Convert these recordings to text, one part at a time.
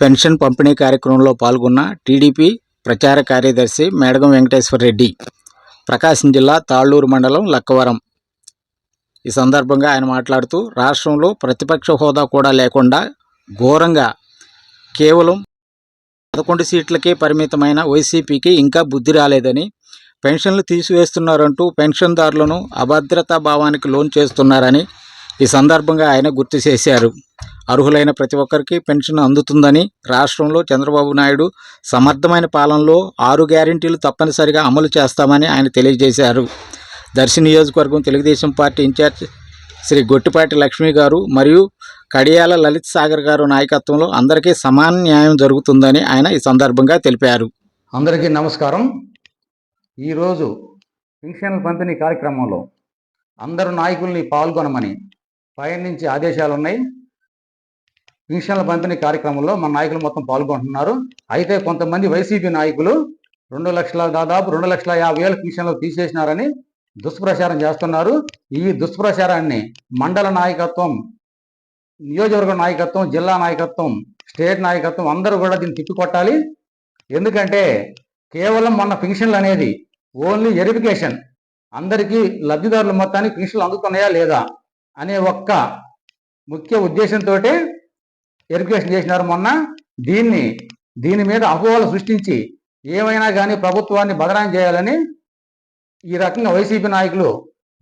Pension పంపిణీ కార్యక్రమంలో పాల్గొన్న టీడీపీ ప్రచార కార్యదర్శి మేడగం వెంకటేశ్వర రెడ్డి ప్రకాశం జిల్లా తాళ్ళూరు మండలం లక్కవరం. ఈ సందర్భంగా ఆయన మాట్లాడుతూ రాష్ట్రంలో ప్రతిపక్ష హోదా కూడా లేకుండా ఘోరంగా కేవలం పదకొండు సీట్లకే పరిమితమైన వైసీపీకి ఇంకా బుద్ధి రాలేదని పెన్షన్లు తీసివేస్తున్నారంటూ పెన్షన్దారులను అభద్రతా భావానికి లోన్ చేస్తున్నారని ఈ సందర్భంగా ఆయన గుర్తు చేశారు. అర్హులైన ప్రతి ఒక్కరికి పెన్షన్ అందుతుందని రాష్ట్రంలో చంద్రబాబు నాయుడు సమర్థమైన పాలనలో ఆరు గ్యారెంటీలు తప్పనిసరిగా అమలు చేస్తామని ఆయన తెలియజేశారు. దర్శి నియోజకవర్గం తెలుగుదేశం పార్టీ ఇన్ఛార్జ్ శ్రీ గొట్టిపాటి లక్ష్మి గారు మరియు కడియాల లలిత్ సాగర్ గారు నాయకత్వంలో అందరికీ సమాన న్యాయం జరుగుతుందని ఆయన ఈ సందర్భంగా తెలిపారు. అందరికీ నమస్కారం. ఈరోజు పెన్షన్ల పంపిణీ కార్యక్రమంలో అందరు నాయకుల్ని పాల్గొనమని పైన నుంచి ఆదేశాలు ఉన్నాయి. పింఛన్ల పంపిణీ కార్యక్రమంలో మన నాయకులు మొత్తం పాల్గొంటున్నారు. అయితే కొంతమంది వైసీపీ నాయకులు రెండు లక్షల దాదాపు రెండు లక్షల యాభై వేల పింఛన్లు తీసేసినారని దుష్ప్రచారం చేస్తున్నారు. ఈ దుష్ప్రచారాన్ని మండల నాయకత్వం నియోజకవర్గ నాయకత్వం జిల్లా నాయకత్వం స్టేట్ నాయకత్వం అందరూ కూడా దీన్ని తిప్పికొట్టాలి. ఎందుకంటే కేవలం మొన్న పింఛన్లు అనేది ఓన్లీ వెరిఫికేషన్ అందరికీ లబ్ధిదారుల మొత్తానికి పింఛన్లు అందుతున్నాయా లేదా? అనే ఒక్క ముఖ్య ఉద్దేశంతో ఎరిగేషన్ చేసినారు మొన్న. దీన్ని దీని మీద అపోహలు సృష్టించి ఏమైనా కానీ ప్రభుత్వాన్ని బదనాం చేయాలని ఈ రకంగా వైసీపీ నాయకులు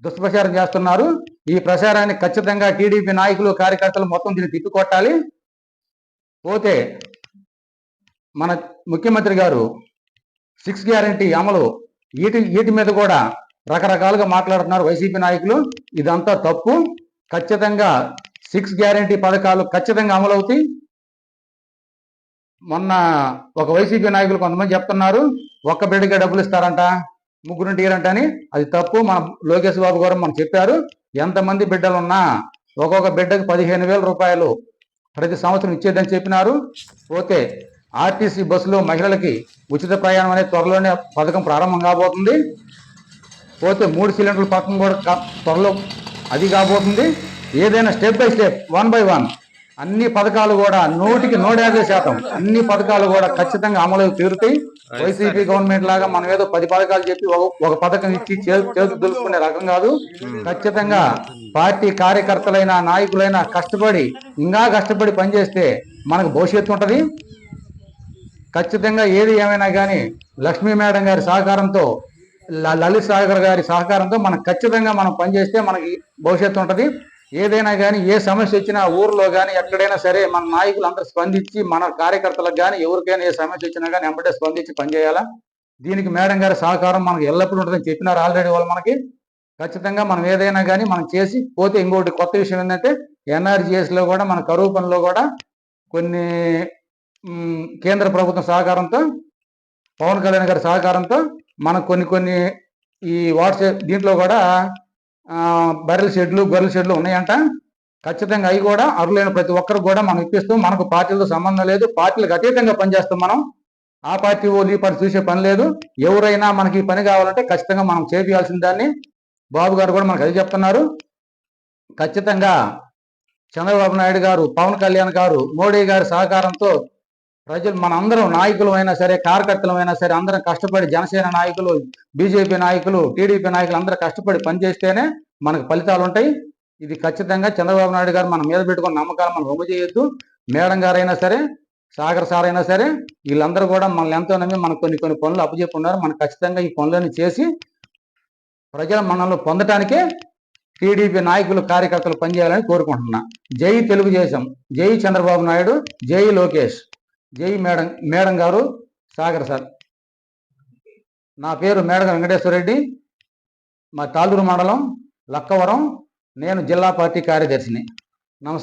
దుష్ప్రచారం చేస్తున్నారు. ఈ ప్రచారాన్ని ఖచ్చితంగా టీడీపీ నాయకులు కార్యకర్తలు మొత్తం దీన్ని తిప్పికొట్టాలి. పోతే మన ముఖ్యమంత్రి గారు సిక్స్ గ్యారంటీ అమలు వీటి వీటి మీద కూడా రకరకాలుగా మాట్లాడుతున్నారు వైసీపీ నాయకులు. ఇదంతా తప్పు. ఖచ్చితంగా సిక్స్ గ్యారంటీ పథకాలు ఖచ్చితంగా అమలవుతాయి మొన్న ఒక వైసీపీ నాయకులు కొంతమంది చెప్తున్నారు ఒక్క బిడ్డగా డబ్బులు ఇస్తారంట ముగ్గురు తీయరంట అని. అది తప్పు. మన లోకేష్ బాబు గారు మనం చెప్పారు ఎంతమంది బిడ్డలు ఉన్నా ఒక్కొక్క బిడ్డకు పదిహేను వేల రూపాయలు ప్రతి సంవత్సరం ఇచ్చేదని చెప్పినారు. పోతే ఆర్టీసీ బస్సులో మహిళలకి ఉచిత ప్రయాణం అనేది త్వరలోనే పథకం ప్రారంభం కాబోతుంది. పోతే మూడు సిలిండర్ల పథకం కూడా త్వరలో అది కాబోతుంది. ఏదైనా step by step one by one అన్ని పథకాలు కూడా నూటికి నూట యాభై శాతం. అన్ని పథకాలు కూడా ఖచ్చితంగా అమలు తీరుతాయి. వైసీపీ గవర్నమెంట్ లాగా మనం ఏదో పది పథకాలు చెప్పి ఒక- పథకం ఇచ్చి చే- చేతులు దులుపుకునే రకం కాదు. ఖచ్చితంగా పార్టీ కార్యకర్తలైన నాయకులైన కష్టపడి ఇంకా కష్టపడి పనిచేస్తే మనకు భవిష్యత్తు ఉంటది. ఖచ్చితంగా ఏది ఏమైనా కానీ లక్ష్మీ మేడం గారి సహకారంతో లలిత్ సాగర్ గారి సహకారంతో మనం ఖచ్చితంగా మనం పనిచేస్తే మనకి భవిష్యత్తు ఉంటది. ఏదైనా కానీ ఏ సమస్య వచ్చినా ఊర్లో కానీ ఎక్కడైనా సరే మన నాయకులు అందరూ స్పందించి మన కార్యకర్తలకు కానీ ఎవరికైనా ఏ సమస్య వచ్చినా కానీ వెంబడే స్పందించి పనిచేయాలా? దీనికి మేడం గారి సహకారం మనకు ఎల్లప్పుడూ ఉంటుందని చెప్పినారు ఆల్రెడీ వాళ్ళు మనకి. ఖచ్చితంగా మనం ఏదైనా కానీ మనం చేసి పోతే ఇంకోటి కొత్త విషయం ఏంటంటే ఎన్ఆర్జిఎస్లో కూడా మన కరువు పనిలో కూడా కొన్ని కేంద్ర ప్రభుత్వం సహకారంతో పవన్ కళ్యాణ్ గారి సహకారంతో మనకు కొన్ని కొన్ని ఈ వాట్సాప్ దీంట్లో కూడా బర్రెల షెడ్లు గొర్రెల షెడ్లు ఉన్నాయంట. ఖచ్చితంగా అవి కూడా అర్హులైన ప్రతి ఒక్కరు కూడా మనం ఇప్పిస్తూ మనకు పార్టీలతో సంబంధం లేదు. పార్టీలకు అతీతంగా పనిచేస్తాం మనం. ఆ పార్టీ వాళ్ళు ఈ పార్టీ చూసే పని లేదు. ఎవరైనా మనకి ఈ పని కావాలంటే ఖచ్చితంగా మనం చేపియాల్సిన దాన్ని బాబు గారు కూడా మనకు అది చెప్తున్నారు. ఖచ్చితంగా చంద్రబాబు నాయుడు గారు పవన్ కళ్యాణ్ గారు మోడీ గారి సహకారంతో ప్రజలు మన అందరం నాయకులు అయినా సరే కార్యకర్తలమైనా సరే అందరం కష్టపడి జనసేన నాయకులు బీజేపీ నాయకులు టీడీపీ నాయకులు అందరూ కష్టపడి పనిచేస్తేనే మనకు ఫలితాలు ఉంటాయి. ఇది ఖచ్చితంగా చంద్రబాబు నాయుడు గారు మన మీద పెట్టుకున్న నమ్మకాలు మనం రొమ్ము చేయొద్దు. మేడం గారైనా సరే సాగర్ సార్ అయినా సరే వీళ్ళందరూ కూడా మనల్ని ఎంతో నమ్మి మనకు కొన్ని కొన్ని పనులు అప్పచెప్పున్నారు. మనం ఖచ్చితంగా ఈ పనులను చేసి ప్రజల మనల్ని పొందటానికే టీడీపీ నాయకులు కార్యకర్తలు పనిచేయాలని కోరుకుంటున్నా. జై తెలుగుదేశం. జై చంద్రబాబు నాయుడు. జై లోకేష్. జై మేడం మేడం గారు సాగర్ సార్. నా పేరు మేడగ వెంకటేశ్వర రెడ్డి మా తాళ్ళూరు మండలం లక్కవరం. నేను జిల్లా పార్టీ కార్యదర్శిని. నమస్కారం